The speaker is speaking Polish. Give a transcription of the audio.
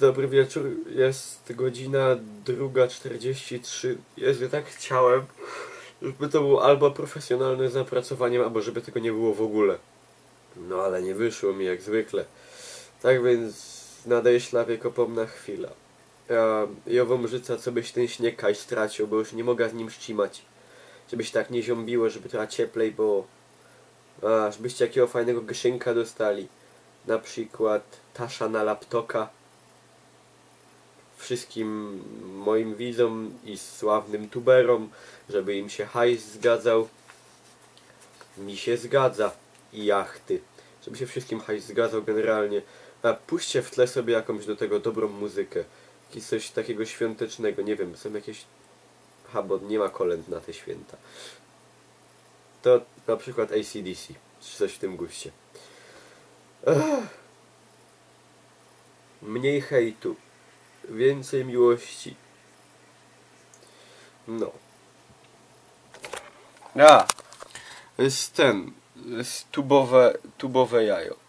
dobry wieczór. Jest godzina 2.43. Jezu, tak chciałem, żeby to było albo profesjonalne zapracowanie, albo żeby tego nie było w ogóle. No ale nie wyszło mi jak zwykle. Tak więc nadaje ślawie kopomna chwila. Ja, Jową życa, co byś ten śnieg kaj stracił, bo już nie mogę z nim ścimać. Żebyś tak nie ziąbiło, żeby trochę cieplej było. A, żebyście jakiego fajnego grzynka dostali. Na przykład tasza na laptoka. Wszystkim moim widzom i sławnym tuberom, żeby im się hajs zgadzał. Mi się zgadza. I jachty. Żeby się wszystkim hajs zgadzał generalnie. A puśćcie w tle sobie jakąś do tego dobrą muzykę. Jakieś coś takiego świątecznego. Nie wiem, są jakieś... Ha, bo nie ma kolęd na te święta. To na przykład ACDC. Czy coś w tym guście. Ech. Mniej hejtu. Więcej miłości. No. A. Jest ten. Jest tubowe, tubowe jajo.